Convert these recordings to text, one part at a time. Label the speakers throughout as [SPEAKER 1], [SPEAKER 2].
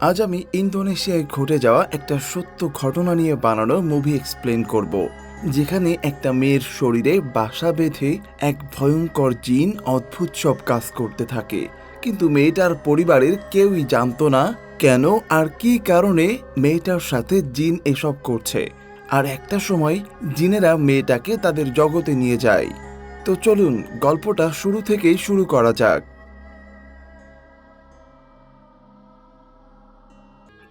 [SPEAKER 1] আজ আমি ইন্দোনেশিয়ায় ঘটে যাওয়া একটা সত্য ঘটনা নিয়ে বানানো মুভি এক্সপ্লেন করব, যেখানে একটা মেয়ের শরীরে বাসা বেঁধে এক ভয়ঙ্কর জিন অদ্ভুত সব কাজ করতে থাকে। কিন্তু মেয়েটার পরিবারের কেউই জানতো না কেন আর কি কারণে মেয়েটার সাথে জিন এসব করছে। আর একটা সময় জিনেরা মেয়েটাকে তাদের জগতে নিয়ে যায়। তো চলুন, গল্পটা শুরু থেকেই শুরু করা যাক।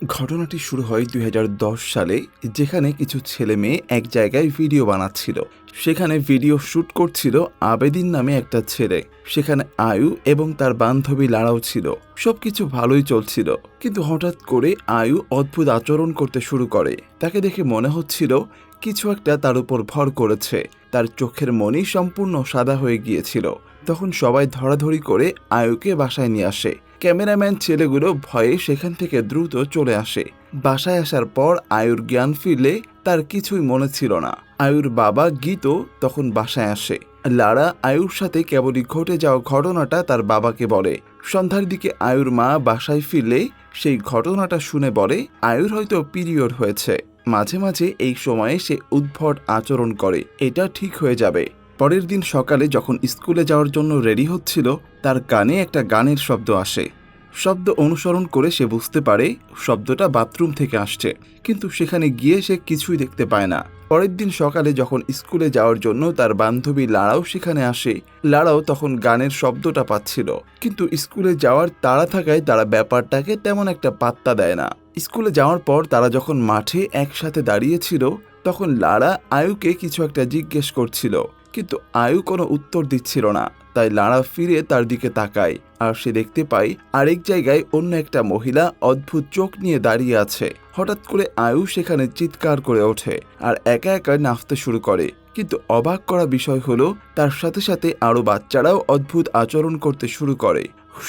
[SPEAKER 1] ঘটনাটি শুরু হয় দুই হাজার দশ সালে, যেখানে কিছু ছেলে মেয়ে এক জায়গায় ভিডিও বানাচ্ছিল। সেখানে ভিডিও শুট করছিল আবেদিন নামে একটা ছেলে। সেখানে আয়ু এবং তার বান্ধবী লাড়াও ছিল। সবকিছু ভালোই চলছিল। কিন্তু হঠাৎ করে আয়ু অদ্ভুত আচরণ করতে শুরু করে। তাকে দেখে মনে হচ্ছিল কিছু একটা তার উপর ভর করেছে। তার চোখের মনি সম্পূর্ণ সাদা হয়ে গিয়েছিল। তখন সবাই ধরাধরি করে আয়ুকে বাসায় নিয়ে আসে। ক্যামেরাম্যান ছেলেগুলো ভয়ে সেখান থেকে দ্রুত চলে আসে। বাসায় আসার পর আয়ুর জ্ঞান ফিরলে তার কিছুই মনে ছিল না। আয়ুর বাবা গীত তখন বাসায় আসে। লারা আয়ুর সাথে কেবলই ঘটে যাওয়া ঘটনাটা তার বাবাকে বলে। সন্ধ্যার দিকে আয়ুর মা বাসায় ফিরলে সেই ঘটনাটা শুনে বলে, আয়ুর হয়তো পিরিয়ড হয়েছে। মাঝে মাঝে এই সময়ে সে উদ্ভট আচরণ করে। এটা ঠিক হয়ে যাবে। পরের দিন সকালে যখন স্কুলে যাওয়ার জন্য রেডি হচ্ছিল, তার কানে একটা গানের শব্দ আসে। শব্দ অনুসরণ করে সে বুঝতে পারে শব্দটা বাথরুম থেকে আসছে, কিন্তু সেখানে গিয়ে সে কিছুই দেখতে পায় না। পরের দিন সকালে যখন স্কুলে যাওয়ার জন্য তার বান্ধবী লাড়াও সেখানে আসে লাড়াও তখন গানের শব্দটা পাচ্ছিল। কিন্তু স্কুলে যাওয়ার তাড়া থাকায় তারা ব্যাপারটাকে তেমন একটা পাত্তা দেয় না। স্কুলে যাওয়ার পর তারা যখন মাঠে একসাথে দাঁড়িয়েছিল, তখন লাড়া আয়ুকে কিছু একটা জিজ্ঞেস করছিল। কিন্তু আয়ু কোনো উত্তর দিচ্ছিল না। তাই লাড়া ফিরে তার দিকে তাকায় আর সে দেখতে পায় আরেক জায়গায় অন্য একটা মহিলা অদ্ভুত চোখ নিয়ে দাঁড়িয়ে আছে। হঠাৎ করে আয়ু সেখানে চিৎকার করে ওঠে আর একা একা নাচতে শুরু করে। কিন্তু অবাক করা বিষয় হলো, তার সাথে সাথে আরও বাচ্চারাও অদ্ভুত আচরণ করতে শুরু করে।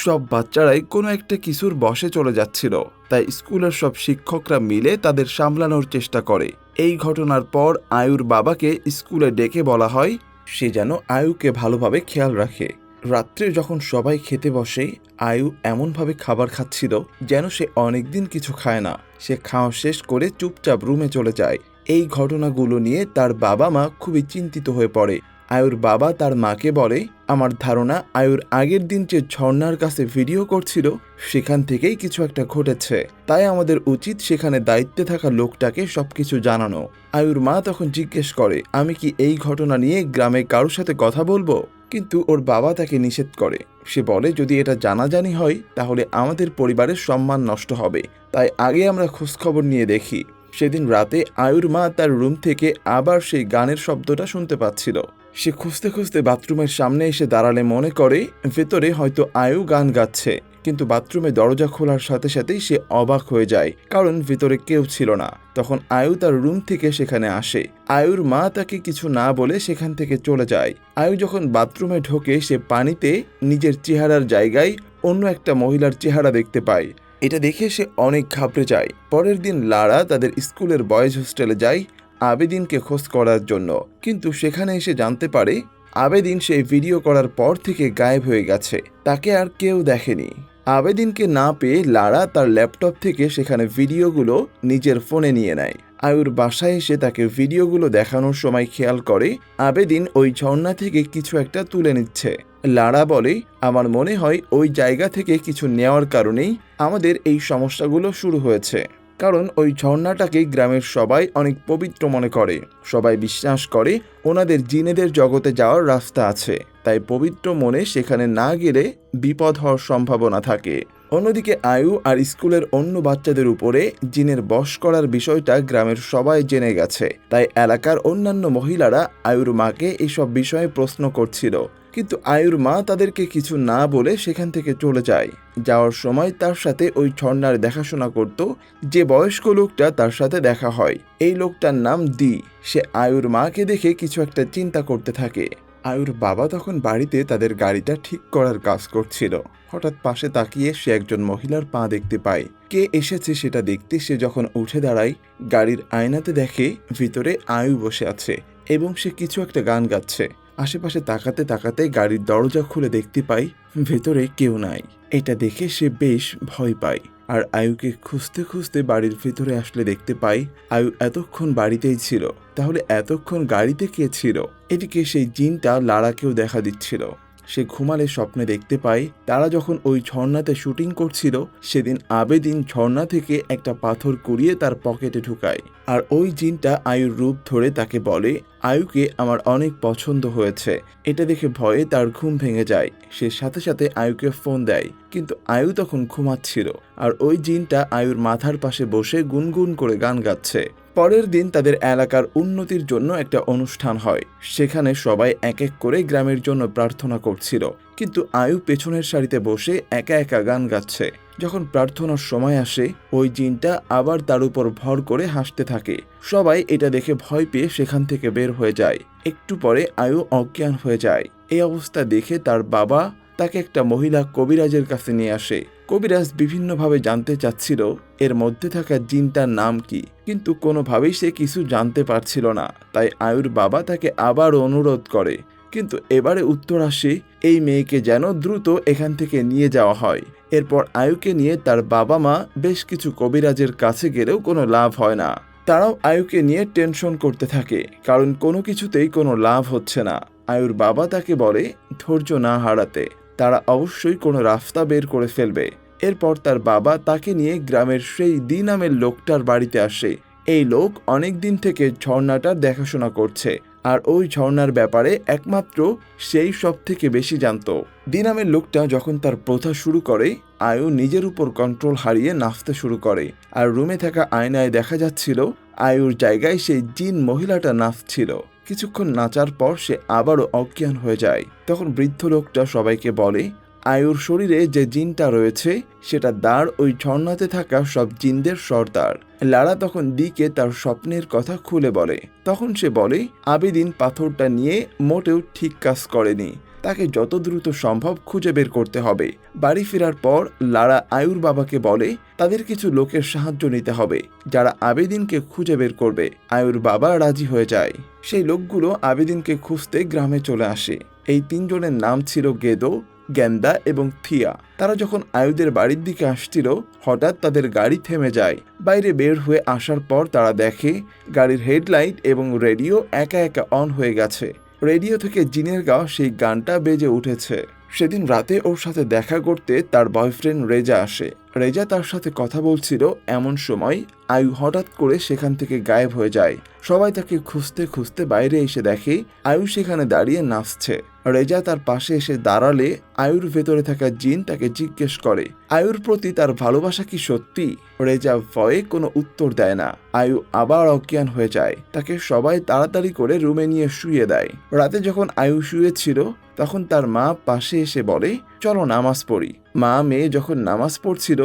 [SPEAKER 1] সব বাচ্চারাই কোনো একটা কিছুর বসে চলে যাচ্ছিল। তাই স্কুলের সব শিক্ষকরা মিলে তাদের সামলানোর চেষ্টা করে। এই ঘটনার পর আয়ুর বাবাকে স্কুলে ডেকে বলা হয় সে যেন আয়ুকে ভালোভাবে খেয়াল রাখে। রাত্রে যখন সবাই খেতে বসে, আয়ু এমনভাবে খাবার খাচ্ছিল যেন সে অনেকদিন কিছু খায় না। সে খাওয়া শেষ করে চুপচাপ রুমে চলে যায়। এই ঘটনাগুলো নিয়ে তার বাবা মা খুবই চিন্তিত হয়ে পড়ে। আয়ুর বাবা তার মাকে বলে, আমার ধারণা আয়ুর আগের দিন যে ঝর্ণার কাছে ভিডিও করছিল, সেখান থেকেই কিছু একটা ঘটেছে। তাই আমাদের উচিত সেখানে দায়িত্বে থাকা লোকটাকে সবকিছু জানানো। আয়ুর মা তখন জিজ্ঞেস করে, আমি কি এই ঘটনা নিয়ে গ্রামে কারোর সাথে কথা বলব? কিন্তু ওর বাবা তাকে নিষেধ করে। সে বলে, যদি এটা জানাজানি হয়, তাহলে আমাদের পরিবারের সম্মান নষ্ট হবে। তাই আগে আমরা খোঁজখবর নিয়ে দেখি। সেদিন রাতে আয়ুর মা তার রুম থেকে আবার সেই গানের শব্দটা শুনতে পাচ্ছিল। সে খুঁজতে খুঁজতে বাথরুমের সামনে এসে দাঁড়ালে মনে করে, ভেতরে হয়তো আয়ু গান গাচ্ছে, কিন্তু বাথরুমে দরজা খোলার সাথে সাথেই সে অবাক হয়ে যায়, কারণ ভেতরে কেউ ছিল না। তখন আয়ু তার রুম থেকে সেখানে আসে। আয়ুর মা তাকে কিছু না বলে সেখান থেকে চলে যায়। আয়ু যখন বাথরুমে ঢোকে, সে পানিতে নিজের চেহারার জায়গায় অন্য একটা মহিলার চেহারা দেখতে পায়। এটা দেখে সে অনেক ঘাবড়ে যায়। পরের দিন লারা তাদের স্কুলের বয়েজ হোস্টেলে যায়। আবেদিনকে খোঁজ করার জন্য। কিন্তু সেখানে এসে জানতে পারে, আবেদিন সেই ভিডিও করার পর থেকে গায়েব হয়ে গেছে। তাকে আর কেউ দেখেনি। আবেদিনকে না পেয়ে লারা তার ল্যাপটপ থেকে সেখানে ভিডিওগুলো নিজের ফোনে নিয়ে নেয়। আয়ুর বাসায় এসে তাকে ভিডিওগুলো দেখানোর সময় খেয়াল করে, আবেদিন ওই ঝর্ণা থেকে কিছু একটা তুলে নিচ্ছে। লারা বলে, আমার মনে হয় ওই জায়গা থেকে কিছু নেওয়ার কারণেই আমাদের এই সমস্যাগুলো শুরু হয়েছে। কারণ ওই ঝর্ণাটাকে গ্রামের সবাই অনেক পবিত্র মনে করে। সবাই বিশ্বাস করে ওনাদের জিনেদের জগতে যাওয়ার রাস্তা আছে। তাই পবিত্র মনে সেখানে না গেলে বিপদ হওয়ার সম্ভাবনা থাকে। অন্যদিকে আয়ু আর স্কুলের অন্য বাচ্চাদের উপরে জিনের বশ করার বিষয়টা গ্রামের সবাই জেনে গেছে। তাই এলাকার অন্যান্য মহিলারা আয়ুর মাকে এসব বিষয়ে প্রশ্ন করছিল। কিন্তু আয়ুর মা তাদেরকে কিছু না বলে সেখান থেকে চলে যায়। যাওয়ার সময় তার সাথে ওই ঝর্ণার দেখাশোনা করত। যে বয়স্ক লোকটা তার সাথে দেখা হয়। এই লোকটার নাম দি। সে আয়ুর মাকে দেখে কিছু একটা চিন্তা করতে থাকে। আয়ুর বাবা তখন বাড়িতে তাদের গাড়িটা ঠিক করার কাজ করছিল। হঠাৎ পাশে তাকিয়ে সে একজন মহিলার পা দেখতে পায়। কে এসেছে সেটা দেখতে সে যখন উঠে দাঁড়ায়, গাড়ির আয়নাতে দেখে ভিতরে আয়ু বসে আছে এবং সে কিছু একটা গান গাচ্ছে। আশেপাশে তাকাতে তাকাতে গাড়ির দরজা খুলে দেখতে পাই, ভেতরে কেউ নাই। এটা দেখে সে বেশ ভয় পায়। আর আয়ুকে খুঁজতে খুঁজতে বাড়ির ভেতরে আসলে দেখতে পাই, আয়ু এতক্ষণ বাড়িতেই ছিল। তাহলে এতক্ষণ গাড়িতে কে ছিল? এটিকে সেই জিনটা লাড়াকেও দেখা দিচ্ছিল। সে ঘুমালে স্বপ্নে দেখতে পায়, তারা যখন ওই ঝর্ণাতে শুটিং করছিল, সেদিন আবেদিন ঝর্ণা থেকে একটা পাথর কুড়িয়ে তার পকেটে ঢুকায়। আর ওই জিনটা আয়ুর রূপ ধরে তাকে বলে, আয়ুকে আমার অনেক পছন্দ হয়েছে। এটা দেখে ভয়ে তার ঘুম ভেঙে যায়। সে সাথে সাথে আয়ুকে ফোন দেয়, কিন্তু আয়ু তখন ঘুমাচ্ছিল। আর ওই জিনটা আয়ুর মাথার পাশে বসে গুনগুন করে গান গাচ্ছে। পরের দিন তাদের এলাকার উন্নতির জন্য একটা অনুষ্ঠান হয়। সেখানে সবাই এক এক করে গ্রামের জন্য প্রার্থনা করছিল। কিন্তু আয়ু পেছনের সারিতে বসে একা একা গান গাচ্ছে। যখন প্রার্থনার সময় আসে, ওই জিনটা আবার তার উপর ভর করে হাসতে থাকে। সবাই এটা দেখে ভয় পেয়ে সেখান থেকে বের হয়ে যায়। একটু পরে আয়ু অজ্ঞান হয়ে যায়। এই অবস্থা দেখে তার বাবা তাকে একটা মহিলা কবিরাজের কাছে নিয়ে আসে। কবিরাজ বিভিন্নভাবে জানতে চাচ্ছিল, এর মধ্যে থাকা জিনটার নাম কি? কিন্তু কোনোভাবেই সে কিছু জানতে পারছিল না। তাই আয়ুর বাবা তাকে আবার অনুরোধ করে, কিন্তু এবারে উত্তর আসে, এই মেয়েকে যেন দ্রুত এখান থেকে নিয়ে যাওয়া হয়। এরপর আয়ুকে নিয়ে তার বাবা মা বেশ কিছু কবিরাজের কাছে গেলেও কোনো লাভ হয় না। তারাও আয়ুকে নিয়ে টেনশন করতে থাকে, কারণ কোনো কিছুতেই কোনো লাভ হচ্ছে না। আয়ুর বাবা তাকে বলে, ধৈর্য না হারাতে। তারা অবশ্যই কোনো রাস্তা বের করে ফেলবে। এরপর তার বাবা তাকে নিয়ে গ্রামের সেই দি নামের লোকটার বাড়িতে আসে। এই লোক অনেক দিন থেকে ঝর্ণাটার দেখাশোনা করছে। আর ওই ঝর্ণার ব্যাপারে একমাত্র সেই সব থেকে বেশি জানত। দি নামের লোকটা যখন তার প্রথা শুরু করে, আয়ু নিজের উপর কন্ট্রোল হারিয়ে নাচতে শুরু করে। আর রুমে থাকা আয়নায় দেখা যাচ্ছিল, আয়ুর জায়গায় সেই জিন মহিলাটা নাচছিল। কিছুক্ষণ নাচার পর সে আবারও অজ্ঞান হয়ে যায়। তখন বৃদ্ধ লোকটা সবাইকে বলে, আয়ুর শরীরে যে জিনটা রয়েছে, সেটা দাঁড় ওই ঝর্ণাতে থাকা সব জিনদের সর্দার। লারা তখন দিকে তার স্বপ্নের কথা খুলে বলে। তখন সে বলে, আবেদিন পাথরটা নিয়ে মোটেও ঠিক কাজ করেনি। তাকে যত দ্রুত সম্ভব খুঁজে বের করতে হবে। বাড়ি ফেরার পর লারা আয়ুর বাবাকে বলে, তাদের কিছু লোকের সাহায্য নিতে হবে, যারা আবেদিনকে খুঁজে বের করবে। আয়ুর বাবা রাজি হয়ে যায়। সেই লোকগুলো আবেদিনকে খুঁজতে গ্রামে চলে আসে। এই তিনজনের নাম ছিল গেদো, গ্যান্দা এবং থিয়া। তারা যখন আয়ুদের বাড়ির দিকে আসছিল, হঠাৎ তাদের গাড়ি থেমে যায়। বাইরে বের হয়ে আসার পর তারা দেখে, গাড়ির হেডলাইট এবং রেডিও একা একা অন হয়ে গেছে। রেডিও থেকে জিনের গাওয়া সেই গানটা বেজে উঠেছে। সেদিন রাতে ওর সাথে দেখা করতে তার বয়ফ্রেন্ড রেজা আসে। রেজা তার সাথে কথা বলছিল এমন সময় আয়ু হঠাৎ করে সেখান থেকে গায়েব হয়ে যায়। সবাই তাকে খুঁজতে খুঁজতে বাইরে এসে দেখে আয়ু সেখানে দাঁড়িয়ে নাচছে। রেজা তার পাশে এসে দাঁড়ালে আয়ুর ভেতরে থাকা জিন তাকে জিজ্ঞেস করে, আয়ুর প্রতি তার ভালোবাসা কি সত্যি? রেজা ভয়ে কোনো উত্তর দেয় না। আয়ু আবার অজ্ঞান হয়ে যায়। তাকে সবাই তাড়াতাড়ি করে রুমে নিয়ে শুয়ে দেয়। রাতে যখন আয়ু শুয়েছিল, তখন তার মা পাশে এসে বলে, চলো নামাজ পড়ি। মা মেয়ে যখন নামাজ পড়ছিল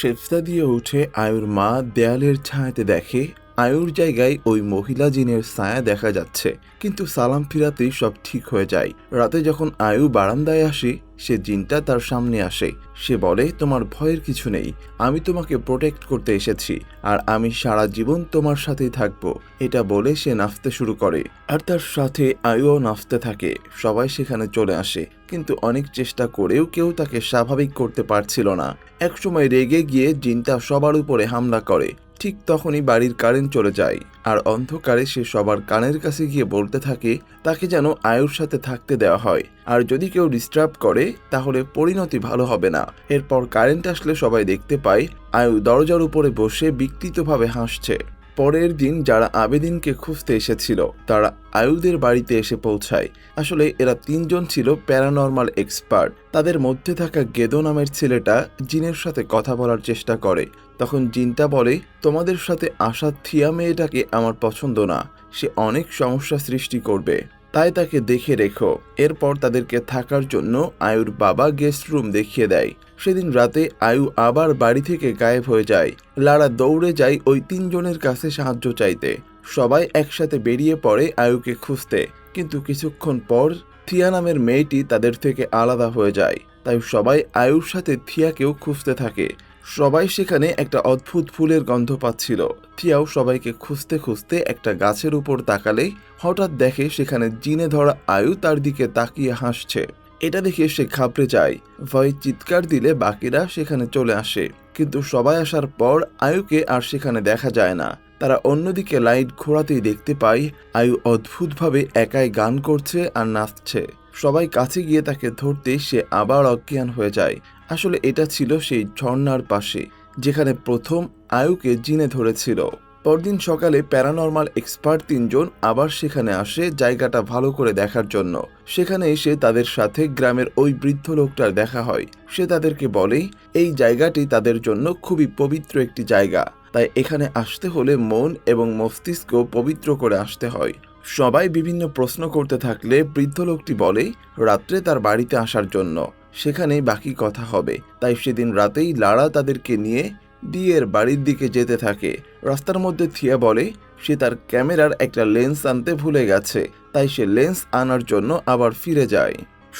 [SPEAKER 1] সেফতা দিয়ে উঠে আয়ুর মা দেয়ালের ছায়াতে দেখে আয়ুর জায়গায় ওই মহিলা জিনের ছায়া দেখা যাচ্ছে। কিন্তু সালাম ফিরাতেই সব ঠিক হয়ে যায়। রাতে যখন আয়ু বারান্দায় আসে, সে জিনটা তার সামনে আসে। সে বলে, তোমার ভয়ের কিছু নেই। আমি তোমাকে প্রোটেক্ট করতে এসেছি। আর আমি সারা জীবন তোমার সাথেই থাকব। এটা বলে সে নাচতে শুরু করে। আর তার সাথে আয়ুও নাচতে থাকে। সবাই সেখানে চলে আসে। কিন্তু অনেক চেষ্টা করেও কেউ তাকে স্বাভাবিক করতে পারছিল না। একসময় রেগে গিয়ে জিনটা সবার উপরে হামলা করে। ঠিক তখনই বাড়ির কারেন্ট চলে যায়, আর অন্ধকারে সে সবার কানের কাছে গিয়ে বলতে থাকে, তাকে যেন আয়ুর সাথে থাকতে দেওয়া হয়। আর যদি কেউ ডিস্টার্ব করে, তাহলে পরিণতি ভালো হবে না। এরপর কারেন্ট আসলে সবাই দেখতে পায়, আয়ু দরজার উপরে বসে বিকৃতভাবে হাসছে। পরের দিন যারা আবেদিনকে খুঁজতে এসেছিল, তারা আয়ুদের বাড়িতে এসে পৌঁছায়। আসলে এরা তিনজন ছিল প্যারানর্মাল এক্সপার্ট। তাদের মধ্যে থাকা গেদো নামের ছেলেটা জিনের সাথে কথা বলার চেষ্টা করে। তখন জিনটা বলে, তোমাদের সাথে আসা থিয়া মেয়েটাকে আমার পছন্দ না। সে অনেক সমস্যা সৃষ্টি করবে। তাই তাকে দেখে রেখো। এরপর তাদেরকে থাকার জন্য আয়ুর বাবা গেস্ট রুম দেখিয়ে দেয়। সেদিন রাতে আয়ু আবার বাড়ি থেকে গায়েব হয়ে যায়। লারা দৌড়ে যায় ওই তিনজনের কাছে সাহায্য চাইতে। সবাই একসাথে বেরিয়ে পড়ে আয়ুকে খুঁজতে। কিন্তু কিছুক্ষণ পর থিয়া নামের মেয়েটি তাদের থেকে আলাদা হয়ে যায়। তাই সবাই আয়ুর সাথে থিয়াকেও খুঁজতে থাকে। সবাই সেখানে একটা অদ্ভুত ফুলের গন্ধ পাচ্ছিল। থিয়াও সবাইকে খুঁজতে খুঁজতে একটা গাছের উপর তাকালে হঠাৎ দেখে সেখানে জিনে ধরা আয়ু তার দিকে তাকিয়ে হাসছে। এটা দেখে সে ঘাবড়ে যায়। ভয় চিৎকার দিলে বাকিরা সেখানে চলে আসে। কিন্তু সবাই আসার পর আয়ুকে আর সেখানে দেখা যায় না। তারা অন্যদিকে লাইট ঘোরাতেই দেখতে পায়, আয়ু অদ্ভুতভাবে একাই গান করছে আর নাচছে। সবাই কাছে গিয়ে তাকে ধরতে সে আবার অজ্ঞান হয়ে যায়। আসলে এটা ছিল সেই ঝর্ণার পাশে, যেখানে প্রথম আয়ুকে জিনে ধরেছিল। পরদিন সকালে প্যারানর্মাল এক্সপার্ট তিনজন আবার সেখানে আসে জায়গাটা ভালো করে দেখার জন্য। সেখানে এসে তাদের সাথে গ্রামের ওই বৃদ্ধ লোকটার দেখা হয়। সে তাদেরকে বলে এই জায়গাটি তাদের জন্য খুবই পবিত্র একটি জায়গা। তাই এখানে আসতে হলে মন এবং মস্তিষ্ক পবিত্র করে আসতে হয়। সবাই বিভিন্ন প্রশ্ন করতে থাকলে বৃদ্ধ লোকটি বলে, রাত্রে তার বাড়িতে আসার জন্য। সেখানে বাকি কথা হবে। তাই সেদিন রাতেই লারা তাদেরকে নিয়ে ডিয়ের বাড়ির দিকে যেতে থাকে। রাস্তার মধ্যে থিয়া বলে, সে তার ক্যামেরার একটা লেন্স আনতে ভুলে গেছে। তাই সে লেন্স আনার জন্য আবার ফিরে যায়।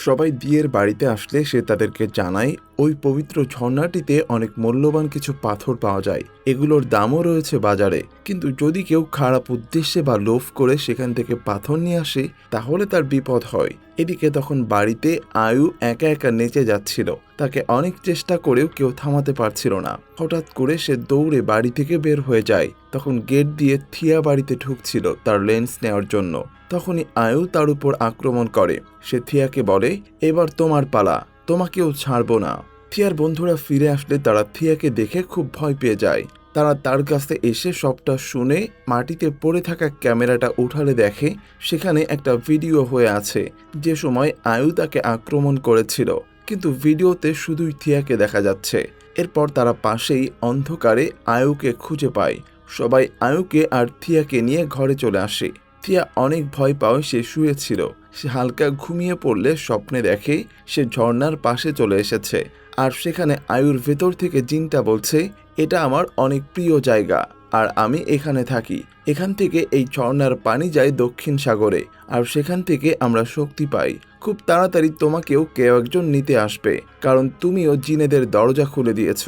[SPEAKER 1] সবাই বিয়ের বাড়িতে আসলে সে তাদেরকে জানায়, ওই পবিত্র ঝর্ণাটিতে অনেক মূল্যবান কিছু পাথর পাওয়া যায়। এগুলোর দামও রয়েছে বাজারে। কিন্তু যদি কেউ খারাপ উদ্দেশ্যে বা লোভ করে সেখান থেকে পাথর নিয়ে আসে, তাহলে তার বিপদ হয়। এদিকে তখন বাড়িতে আয়ু একা একা নেচে যাচ্ছিল। তাকে অনেক চেষ্টা করেও কেউ থামাতে পারছিল না। হঠাৎ করে সে দৌড়ে বাড়ি থেকে বের হয়ে যায়। তখন গেট দিয়ে থিয়া বাড়িতে ঢুকছিল তার লেন্স নেওয়ার জন্য। তখনই আয়ু তার উপর আক্রমণ করে। সে থিয়াকে বলে, এবার তোমার পালা, তোমাকেও ছাড়বো না। থিয়ার বন্ধুরা ফিরে আসলে তারা থিয়াকে দেখে খুব ভয় পেয়ে যায়। তারা তার কাছে এসে সবটা শুনে মাটিতে পড়ে থাকা ক্যামেরাটা উঠালে দেখে, সেখানে একটা ভিডিও হয়ে আছে, যে সময় আয়ু তাকে আক্রমণ করেছিল। কিন্তু ভিডিওতে শুধুই থিয়াকে দেখা যাচ্ছে। এরপর তারা পাশেই অন্ধকারে আয়ুকে খুঁজে পায়। সবাই আয়ুকে আর থিয়াকে নিয়ে ঘরে চলে আসে। থিয়া অনেক ভয় পাওয়া সে শুয়েছিল সে হালকা ঘুমিয়ে পড়লে স্বপ্নে দেখে সে ঝর্ণার পাশে চলে এসেছে। আর সেখানে আয়ুর ভেতর থেকে জিনটা বলছে, এটা আমার অনেক প্রিয় জায়গা, আর আমি এখানে থাকি। এখান থেকে এই ঝর্ণার পানি যায় দক্ষিণ সাগরে, আর সেখান থেকে আমরা শক্তি পাই। খুব তাড়াতাড়ি তোমাকেও কেউ একজন নিতে আসবে, কারণ তুমিও জিনেদের দরজা খুলে দিয়েছ।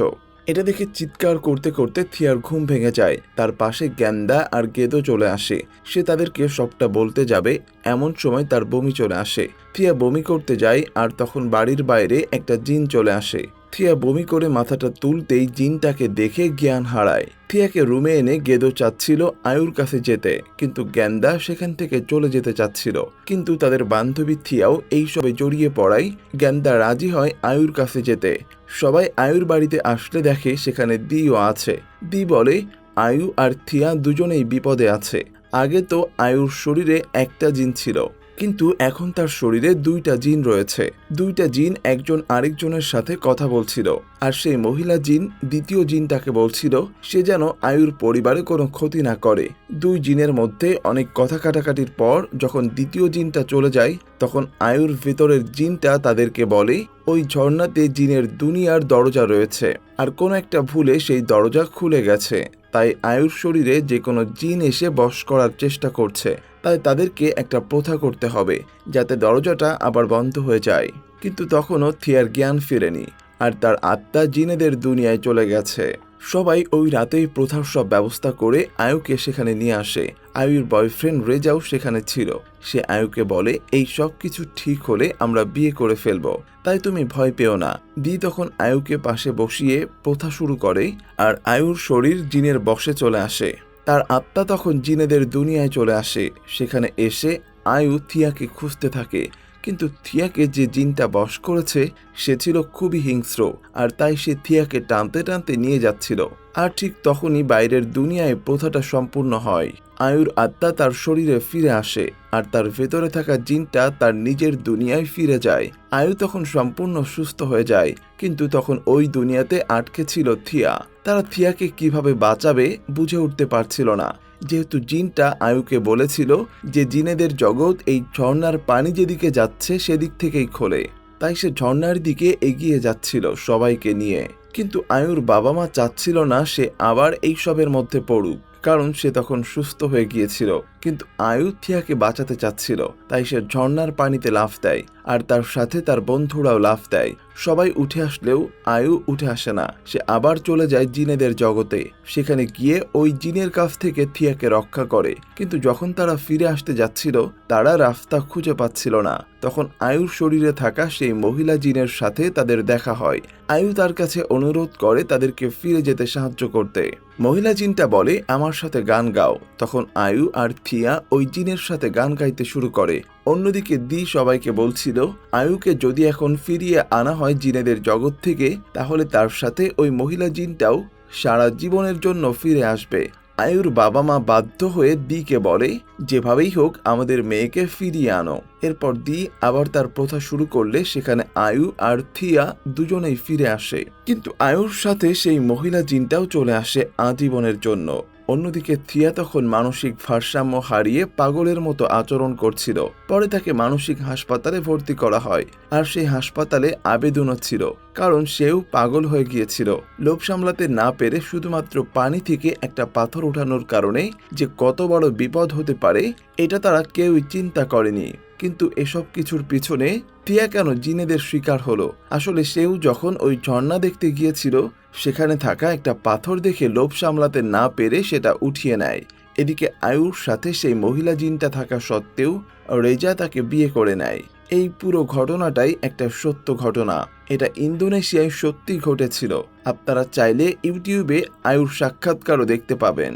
[SPEAKER 1] এটা দেখে চিৎকার করতে করতে থিয়ার ঘুম ভেঙে যায়। তার পাশে গ্যান্দা আর গেদো চলে আসে। সে তাদেরকে সবটা বলতে যাবে, এমন সময় তার বমি চলে আসে। থিয়া বমি করতে যায় আর তখন বাড়ির বাইরে একটা জিন চলে আসে। থিয়া বমি করে মাথাটা তুলতেই জিনটাকে দেখে জ্ঞান হারায়। থিয়াকে রুমে এনে গেদো চাচ্ছিল আয়ুর কাছে যেতে, কিন্তু গ্যান্দা সেখান থেকে চলে যেতে চাচ্ছিল। কিন্তু তাদের বান্ধবী থিয়াও এইসবে জড়িয়ে পড়ায়, গ্যান্দা রাজি হয় আয়ুর কাছে যেতে। সবাই আয়ুর বাড়িতে আসলে দেখে সেখানে দিও আছে। দি বলে, আয়ু আর থিয়া দুজনেই বিপদে আছে। আগে তো আয়ুর শরীরে একটা জিন ছিল। কিন্তু এখন তার শরীরে দুইটা জিন রয়েছে। দুইটা জিন একজন আরেকজনের সাথে কথা বলছিল, আর সেই মহিলা জিন দ্বিতীয় জিনটাকে বলছিল, সে যেন আয়ুর পরিবারে কোনো ক্ষতি না করে। দুই জিনের মধ্যে অনেক কথা কাটাকাটির পর যখন দ্বিতীয় জিনটা চলে যায়, তখন আয়ুর ভেতরের জিনটা তাদেরকে বলে, ওই ঝর্ণাতে জিনের দুনিয়ার দরজা রয়েছে, আর কোনো একটা ভুলে সেই দরজা খুলে গেছে। তাই আয়ুর শরীরে যে কোনো জিন এসে বশ করার চেষ্টা করছে। তাই তাদেরকে একটা প্রথা করতে হবে, যাতে দরজাটা আবার বন্ধ হয়ে যায়। কিন্তু তখনও থিয়ার জ্ঞান ফিরেনি, আর তার আত্মা জিনেদের দুনিয়ায় চলে গেছে। সবাই ওই রাতেই প্রথার সব ব্যবস্থা করে আয়ুকে সেখানে নিয়ে আসে। আয়ুর বয়ফ্রেন্ড রেজাও সেখানে ছিল। সে আয়ুকে বলে, এই সব কিছু ঠিক হলে আমরা বিয়ে করে ফেলব। তাই তুমি ভয় পেও না। দি তখন আয়ুকে পাশে বসিয়ে প্রথা শুরু করে, আর আয়ুর শরীর জিনের বসে চলে আসে। তার আত্মা তখন জিনেদের দুনিয়ায় চলে আসে। সেখানে এসে আয়ু থিয়াকে খুঁজতে থাকে। কিন্তু থিয়াকে যে জিনটা বশ করেছে, সে ছিল খুবই হিংস্র, আর তাই সে থিয়াকে টানতে টানতে নিয়ে যাচ্ছিল। আর ঠিক তখনই বাইরের দুনিয়ায় প্রথাটা সম্পূর্ণ হয়। আয়ুর আত্মা তার শরীরে ফিরে আসে, আর তার ভেতরে থাকা জিনটা তার নিজের দুনিয়ায় ফিরে যায়। আয়ু তখন সম্পূর্ণ সুস্থ হয়ে যায়, কিন্তু তখন ওই দুনিয়াতে আটকে ছিল থিয়া। তারা থিয়াকে কীভাবে বাঁচাবে বুঝে উঠতে পারছিল না। যেহেতু জিনটা আয়ুকে বলেছিল যে জিনেদের জগৎ এই ঝর্ণার পানি যেদিকে যাচ্ছে সেদিক থেকেই খোলে, তাই সে ঝর্ণার দিকে এগিয়ে যাচ্ছিল সবাইকে নিয়ে। কিন্তু আয়ুর বাবা মা চাচ্ছিল না সে আবার এই সবের মধ্যে পড়ুক, কারণ সে তখন সুস্থ হয়ে গিয়েছিল। কিন্তু আয়ু থিয়াকে বাঁচাতে চাচ্ছিল, তাই সে ঝর্ণার পানিতে লাফ দেয়, আর তার সাথে তার বন্ধুরাও লাফ দেয়। সবাই উঠে আসলেও আয়ু উঠে আসে না, সে আবার চলে যায় জিনেদের জগতে, সেখানে গিয়ে ওই জিনের কাছ থেকে থিয়াকে রক্ষা করে। কিন্তু যখন তারা ফিরে আসতে যাচ্ছিল, তারা রাস্তা খুঁজে পাচ্ছিল না। তখন আয়ুর শরীরে থাকা সেই মহিলা জিনের সাথে তাদের দেখা হয়। আয়ু তার কাছে অনুরোধ করে তাদেরকে ফিরে যেতে সাহায্য করতে। মহিলা জিনটা বলে, আমার সাথে গান গাও। তখন আয়ু আর থিয়া ওই জিনের সাথে গান গাইতে শুরু করে। অন্যদিকে দি সবাইকে বলছিল, আয়ুকে যদি এখন ফিরিয়ে আনা হয় জিনেদের জগৎ থেকে, তাহলে তার সাথে ওই মহিলা জিনটাও সারা জীবনের জন্য ফিরে আসবে। আয়ুর বাবা মা বাধ্য হয়ে দিকে বলে, যেভাবেই হোক, আমাদের মেয়েকে ফিরিয়ে আনো। এরপর দি আবার তার প্রথা শুরু করলে সেখানে আয়ু আর থিয়া দুজনেই ফিরে আসে। কিন্তু আয়ুর সাথে সেই মহিলা জিনটাও চলে আসে আজীবনের জন্য। অন্যদিকে থিয়া তখন মানসিক ভারসাম্য হারিয়ে পাগলের মতো আচরণ করছিল। পরে তাকে মানসিক হাসপাতালে ভর্তি করা হয়, আর সেই হাসপাতালে আবেদনও ছিল কারণ সেও পাগল হয়ে গিয়েছিল। লোভ সামলাতে না পেরে শুধুমাত্র পানি থেকে একটা পাথর ওঠানোর কারণে যে কত বড় বিপদ হতে পারে, এটা তারা কেউই চিন্তা করেনি। কিন্তু এসব কিছুর পিছনে টিয়া কেন জিনেদের শিকার হলো? আসলে সেও যখন ওই ঝর্ণা দেখতে গিয়েছিল, সেখানে থাকা একটা পাথর দেখে লোভ সামলাতে না পেরে সেটা উঠিয়ে নেয়। এদিকে আয়ুর সাথে সেই মহিলা জিনটা থাকা সত্ত্বেও রেজা তাকে বিয়ে করে নেয়। এই পুরো ঘটনাটাই একটা সত্য ঘটনা। এটা ইন্দোনেশিয়ায় সত্যি ঘটেছিল। আপনারা চাইলে ইউটিউবে আয়ুর সাক্ষাৎকারও দেখতে পাবেন।